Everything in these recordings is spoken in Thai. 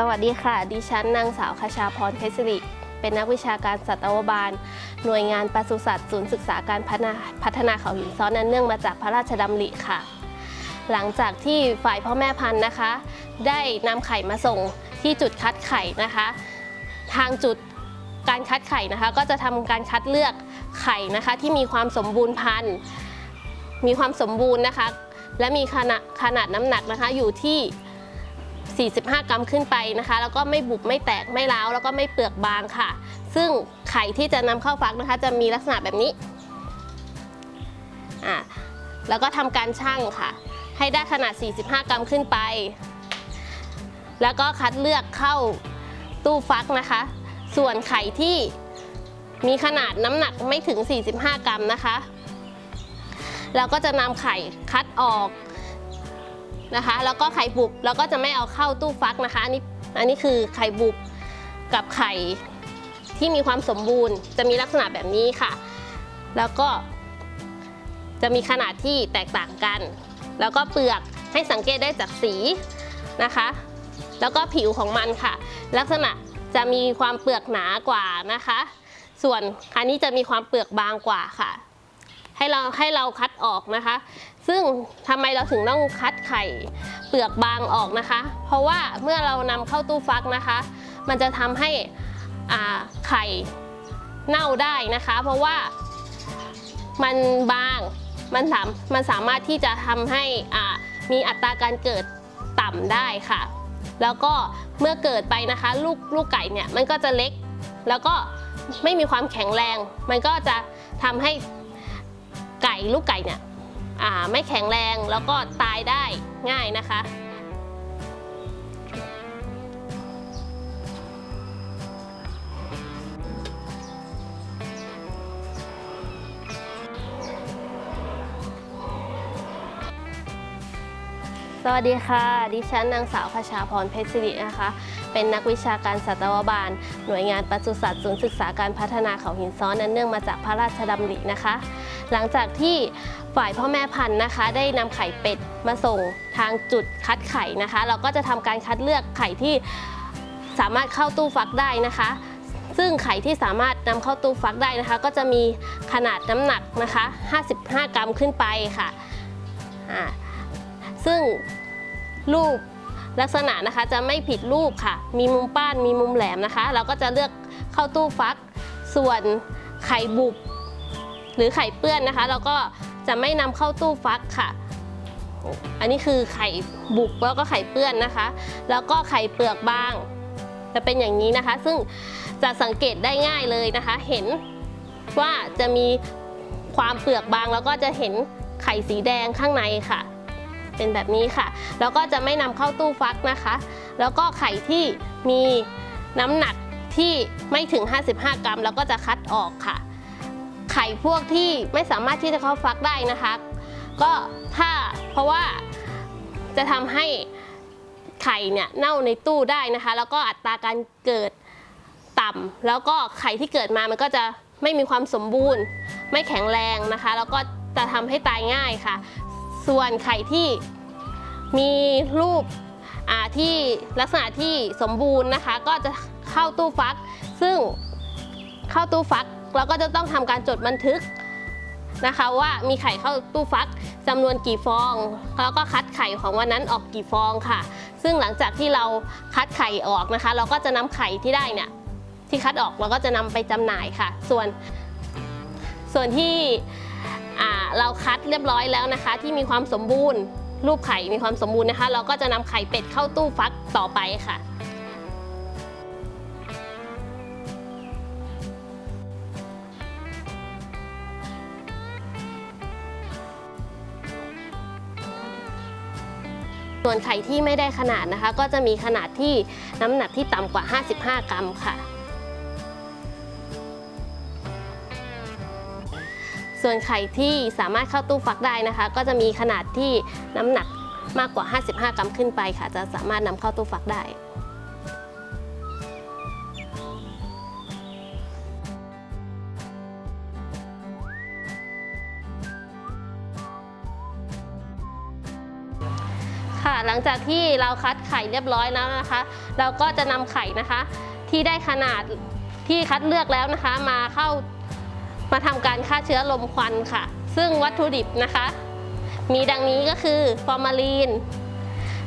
สวัสดีค่ะ ดิฉันนางสาวคชาพรเพชรสิริ เป็นนักวิชาการสัตวบาล หน่วยงานปศุสัตว์ศูนย์ศึกษาการพัฒนาพัฒนาเขาหินซ้อนนั้นเนื่องมาจากพระราชดำริค่ะ หลังจากที่ฝ่ายพ่อแม่พันธุ์นะคะ ได้นำไข่มาส่งที่จุดคัดไข่นะคะ ทางจุดการคัดไข่นะคะ ก็จะทำการคัดเลือกไข่นะคะ ที่มีความสมบูรณ์พันธุ์มีความสมบูรณ์นะคะ และมีขนาดขนาดน้ำหนักนะคะอยู่ที่ 45 กรัมขึ้นไปนะคะ แล้วก็ไม่บุบไม่แตกไม่ร้าวแล้วก็ไม่เปลือกบางค่ะ ซึ่งไข่ที่จะนำเข้าฟักนะคะ จะมีลักษณะแบบนี้อะแล้วก็ทำการชั่งค่ะ ให้ได้ขนาด 45 กรัมขึ้นไป แล้วก็คัดเลือกเข้าตู้ฟักนะคะ ส่วนไข่ที่มีขนาดน้ำหนักไม่ถึง 45 กรัมนะคะ เราก็จะนำไข่คัดออก นะคะ แล้วก็ไข่บุบเราก็จะไม่เอาเข้าตู้ฟักนะคะอันนี้อันนี้คือไข่บุบกับไข่ที่มีความสมบูรณ์ จะมีลักษณะแบบนี้ค่ะ แล้วก็จะมีขนาดที่แตกต่างกัน แล้วก็เปลือกให้สังเกตได้จากสีนะคะ แล้วก็ผิวของมันค่ะ ลักษณะจะมีความเปลือกหนากว่านะคะ ส่วนอันนี้จะมีความเปลือกบางกว่าค่ะ ให้เราให้เราคัดออกนะคะ ซึ่งทำไมเราถึงต้องคัดไข่เปลือกบางออกนะคะ เพราะว่าเมื่อเรานำเข้าตู้ฟักนะคะ มันจะทำให้ไข่เน่าได้นะคะ เพราะว่ามันบางมันสามมันสามารถที่จะทำให้มีอัตราการเกิดต่ำได้ค่ะ แล้วก็เมื่อเกิดไปนะคะ ลูกลูกไก่เนี่ยมันก็จะเล็ก แล้วก็ไม่มีความแข็งแรง มันก็จะทำให้ ลูกไก่เนี่ยไม่แข็งแรงแล้วก็ตายได้ง่ายนะคะ สวัสดีค่ะ ดิฉันนางสาวคชาพรเพชรสิรินะคะ เป็นนักวิชาการสัตวบาล หน่วยงานปศุสัตว์ศูนย์ศึกษาการพัฒนาเขาหินซ้อนนั้นเนื่องมาจากพระราชดำรินะคะ หลังจากที่ฝ่ายพ่อแม่พันธุ์นะคะ ได้นำไข่เป็ดมาส่งทางจุดคัดไข่นะคะ เราก็จะทำการคัดเลือกไข่ที่สามารถเข้าตู้ฟักได้นะคะ ซึ่งไข่ที่สามารถนำเข้าตู้ฟักได้นะคะ ก็จะมีขนาดน้ำหนักนะคะ 55 กรัมขึ้นไปค่ะซึ่งรูปลักษณะนะคะจะไม่ผิดรูปค่ะ มีมุมป้านมีมุมแหลมนะคะ เราก็จะเลือกเข้าตู้ฟัก ส่วนไข่บุบ หรือไข่เปื้อนนะคะ เราก็จะไม่นำเข้าตู้ฟักค่ะ อันนี้คือไข่บุบแล้วก็ไข่เปื้อนนะคะ แล้วก็ไข่เปลือกบาง จะเป็นอย่างนี้นะคะ ซึ่งจะสังเกตได้ง่ายเลยนะคะ เห็นว่าจะมีความเปลือกบางแล้วก็จะเห็นไข่สีแดงข้างในค่ะ เป็นแบบนี้ค่ะ แล้วก็จะไม่นำเข้าตู้ฟักนะคะ แล้วก็ไข่ที่มีน้ำหนักที่ไม่ถึง 55 กรัมเราก็จะคัดออกค่ะ ไข่พวกที่ไม่สามารถที่จะเข้าฟักได้นะคะ ก็ถ้าเพราะว่าจะทำให้ไข่เนี่ยเน่าในตู้ได้นะคะ แล้วก็อัตราการเกิดต่ำแล้วก็ไข่ที่เกิดมามันก็จะไม่มีความสมบูรณ์ ไม่แข็งแรงนะคะ แล้วก็จะทำให้ตายง่ายค่ะ ส่วนไข่ที่มีรูปที่ลักษณะที่สมบูรณ์นะคะ ก็จะเข้าตู้ฟัก ซึ่งเข้าตู้ฟัก เราก็จะต้องทำการจดบันทึกนะคะว่ามีไข่เข้าตู้ฟักจำนวนกี่ฟอง แล้วก็คัดไข่ของวันนั้นออกกี่ฟองค่ะ ซึ่งหลังจากที่เราคัดไข่ออกนะคะ เราก็จะนำไข่ที่ได้เนี่ยที่คัดออกเราก็จะนำไปจำหน่ายค่ะ ส่วน ส่วนที่เราคัดเรียบร้อยแล้วนะคะ ที่มีความสมบูรณ์ รูปไข่มีความสมบูรณ์นะคะ เราก็จะนำไข่เป็ดเข้าตู้ฟักต่อไปค่ะ ส่วนไข่ที่ไม่ได้ขนาดนะคะ ก็จะมีขนาดที่น้ำหนักที่ต่ำกว่า 55 กรัมค่ะ ส่วนไข่ที่สามารถเข้าตู้ฟักได้นะคะ ก็จะมีขนาดที่น้ำหนักมากกว่า 55 กรัมขึ้นไปค่ะ จะสามารถนำเข้าตู้ฟักได้ หลังจากที่เราคัดไข่เรียบร้อยแล้วนะคะ เราก็จะนำไข่นะคะ ที่ได้ขนาดที่คัดเลือกแล้วนะคะ มาเข้ามาทำการฆ่าเชื้อลมควันค่ะ ซึ่งวัตถุดิบนะคะ มีดังนี้ก็คือฟอร์มาลีน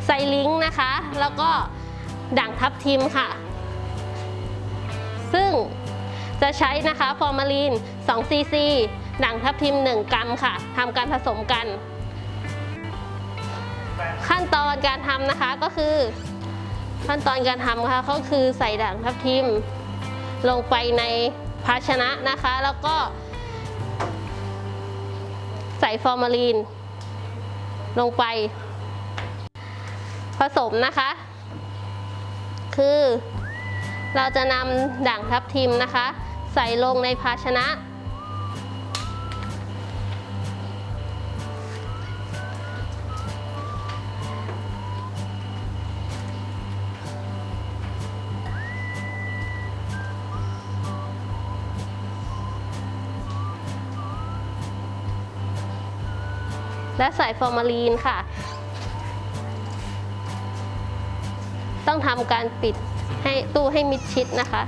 ไซลิงนะคะ แล้วก็ด่างทับทิมค่ะ ซึ่งจะใช้นะคะฟอร์มาลีน2ซีซีด่างทับทิม 1 กรัมค่ะทำการผสมกัน ขั้นตอนการทำนะคะก็คือ ขั้นตอนการทำค่ะก็คือใส่ด่างทับทิม ลงไปในภาชนะนะคะ แล้วก็ใส่ฟอร์มาลีน ลงไป ผสมนะคะ คือเราจะนำด่างทับทิมนะคะ ใส่ลงในภาชนะ และใส่ฟอร์มาลีนค่ะ ต้องทำการปิดให้ตู้ให้มิดชิดนะคะ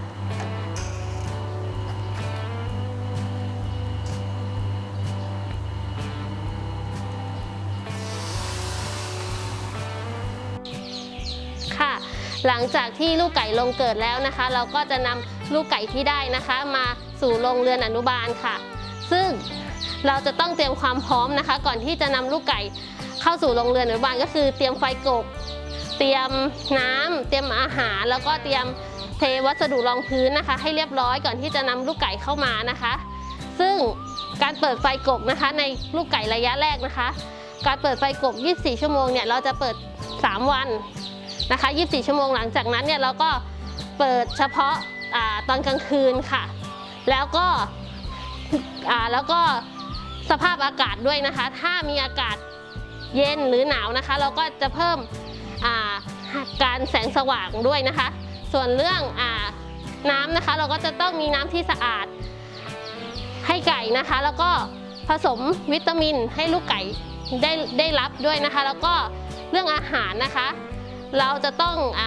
ค่ะหลังจากที่ลูกไก่ลงเกิดแล้วนะคะ เราก็จะนำลูกไก่ที่ได้นะคะ มาสู่โรงเรือนอนุบาลค่ะ เราจะต้องเตรียมความพร้อมนะคะ ก่อนที่จะนำลูกไก่เข้าสู่โรงเรือนอนุบาลก็คือเตรียมไฟกบ เตรียมน้ำเตรียมอาหาร แล้วก็เตรียมเทวัสดุรองพื้นนะคะ ให้เรียบร้อยก่อนที่จะนำลูกไก่เข้ามานะคะ ซึ่งการเปิดไฟกบนะคะ ในลูกไก่ระยะแรกนะคะ การเปิดไฟกบ 24 ชั่วโมงเนี่ยเราจะเปิด 3 วันนะคะ 24 ชั่วโมงหลังจากนั้นเนี่ยเราก็เปิดเฉพาะอาตอนกลางคืนค่ะ แล้วก็แล้วก็ สภาพอากาศด้วยนะคะ ถ้ามีอากาศเย็นหรือหนาวนะคะ เราก็จะเพิ่มาการแสงสว่างด้วยนะคะ ส่วนเรื่องอน้ำนะคะ เราก็จะต้องมีน้ำที่สะอาดให้ไก่นะคะ แล้วก็ผสมวิตามินให้ลูกไก่ได้ได้รับด้วยนะคะ แล้วก็เรื่องอาหารนะคะ เราจะต้องอ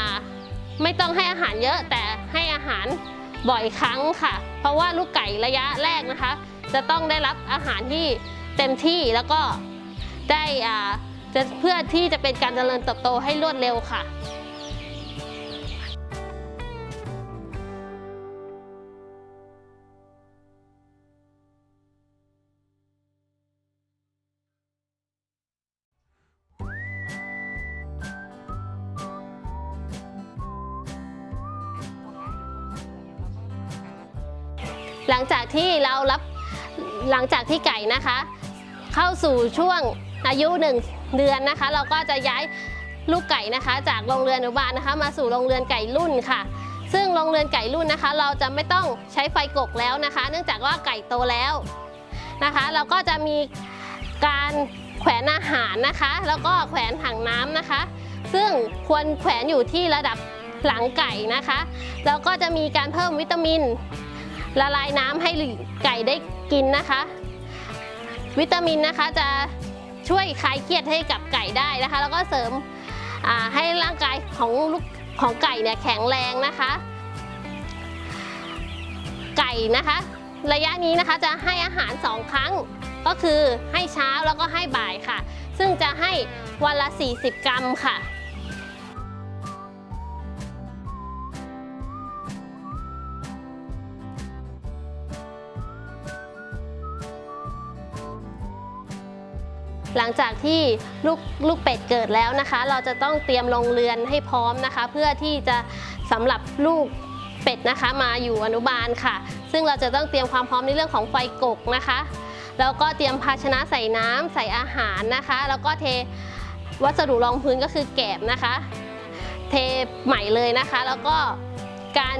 ไม่ต้องให้อาหารเยอะแต่ให้อาหารบ่อยครั้งค่ะ เพราะว่าลูกไก่ระยะแรกนะคะ จะต้องได้รับอาหารที่เต็มที่แล้วก็ได้อ่าจะเพื่อที่จะเป็นการเจริญเติบโตให้รวดเร็วค่ะหลังจากที่เรารับ หลังจากที่ไก่นะคะ เข้าสู่ช่วงอายุ 1 เดือนนะคะ เราก็จะย้ายลูกไก่นะคะ จากโรงเรือนอนุบาลนะคะ มาสู่โรงเรือนไก่รุ่นค่ะ ซึ่งโรงเรือนไก่รุ่นนะคะ เราจะไม่ต้องใช้ไฟกกแล้วนะคะ เนื่องจากว่าไก่โตแล้วนะคะ เราก็จะมีการแขวนอาหารนะคะ แล้วก็แขวนถังน้ำนะคะ ซึ่งควรแขวนอยู่ที่ระดับหลังไก่นะคะ แล้วก็จะมีการเพิ่มวิตามิน ละลายน้ำให้ไก่ได้ กินนะคะ วิตามินนะคะจะช่วยคลายเครียดให้กับไก่ได้นะคะ แล้วก็เสริมให้ร่างกายของลูกของไก่เนี่ยแข็งแรงนะคะ ไก่นะคะ ระยะนี้นะคะจะให้อาหาร 2 ครั้งก็คือให้เช้าแล้วก็ให้บ่ายค่ะ ซึ่งจะให้วันละ 40 กรัมค่ะ หลังจากที่ลูกลูกเป็ดเกิดแล้วนะคะ เราจะต้องเตรียมลงเรือนให้พร้อมนะคะ เพื่อที่จะสำหรับลูกเป็ดนะคะ มาอยู่อนุบาลค่ะ ซึ่งเราจะต้องเตรียมความพร้อมในเรื่องของไฟกกนะคะแล้วก็เตรียมภาชนะใส่น้ำใส่อาหารนะคะ แล้วก็เทวัสดุรองพื้นก็คือแกบนะคะ เทใหม่เลยนะคะ แล้วก็การ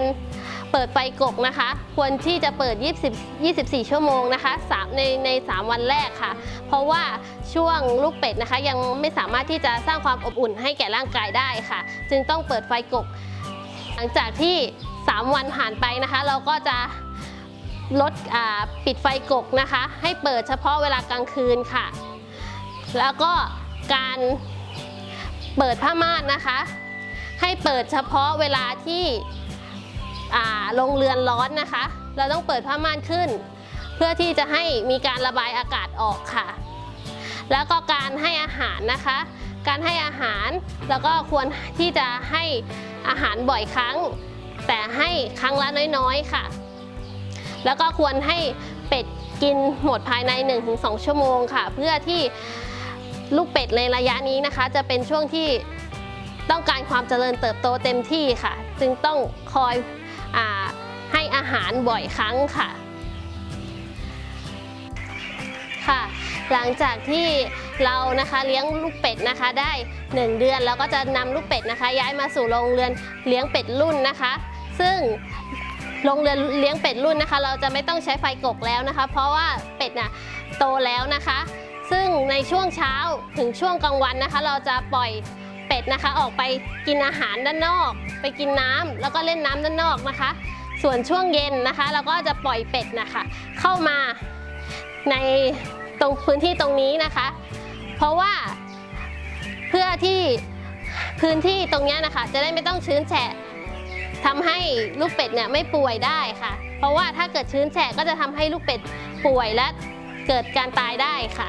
เปิดไฟกกนะคะ ควรที่จะเปิด 20 24 ชั่วโมงนะคะ3ในใน 3 วันแรกค่ะ เพราะว่าช่วงลูกเป็ดนะคะ ยังไม่สามารถที่จะสร้างความอบอุ่นให้แก่ร่างกายได้ค่ะ จึงต้องเปิดไฟกก หลังจากที่ 3 วันผ่านไปนะคะ เราก็จะลดอ่าปิดไฟกกนะคะ ให้เปิดเฉพาะเวลากลางคืนค่ะ แล้วก็การเปิดผ้าม่านนะคะ ให้เปิดเฉพาะเวลาที่ โรงเรือนร้อนนะคะ เราต้องเปิดผ้าม่านขึ้น เพื่อที่จะให้มีการระบายอากาศออกค่ะ แล้วก็การให้อาหารนะคะ การให้อาหารแล้วก็ควรที่จะให้อาหารบ่อยครั้ง แต่ให้ครั้งละน้อยๆค่ะ แล้วก็ควรให้เป็ดกินหมดภายใน 1-2 ชั่วโมงค่ะ เพื่อที่ลูกเป็ดในระยะนี้นะคะ จะเป็นช่วงที่ต้องการความเจริญเติบโตเต็มที่ค่ะ จึงต้องคอย ให้อาหารบ่อยครั้งค่ะค่ะ หลังจากที่เรานะคะเลี้ยงลูกเป็ดนะคะได้ 1 เดือนเราก็จะนำลูกเป็ดนะคะ ย้ายมาสู่โรงเรือนเลี้ยงเป็ดรุ่นนะคะ ซึ่งโรงเรือนเลี้ยงเป็ดรุ่นนะคะ เราจะไม่ต้องใช้ไฟกกแล้วนะคะ เพราะว่าเป็ดน่ะโตแล้วนะคะ ซึ่งในช่วงเช้าถึงช่วงกลางวันนะคะ เราจะปล่อย็ดนะคะ ออกไปกินอาหารด้านนอก ไปกินน้ำแล้วก็เล่นน้ำด้านนอกนะคะ ส่วนช่วงเย็นนะคะ เราก็จะปล่อยเป็ดนะคะ เข้ามาในตรงพื้นที่ตรงนี้นะคะ เพราะว่าเพื่อที่พื้นที่ตรงนี้นะคะ จะได้ไม่ต้องชื้นแฉะทำให้ลูกเป็ดเนี่ยไม่ป่วยได้ค่ะ เพราะว่าถ้าเกิดชื้นแฉะก็จะทำให้ลูกเป็ดป่วยและเกิดการตายได้ค่ะ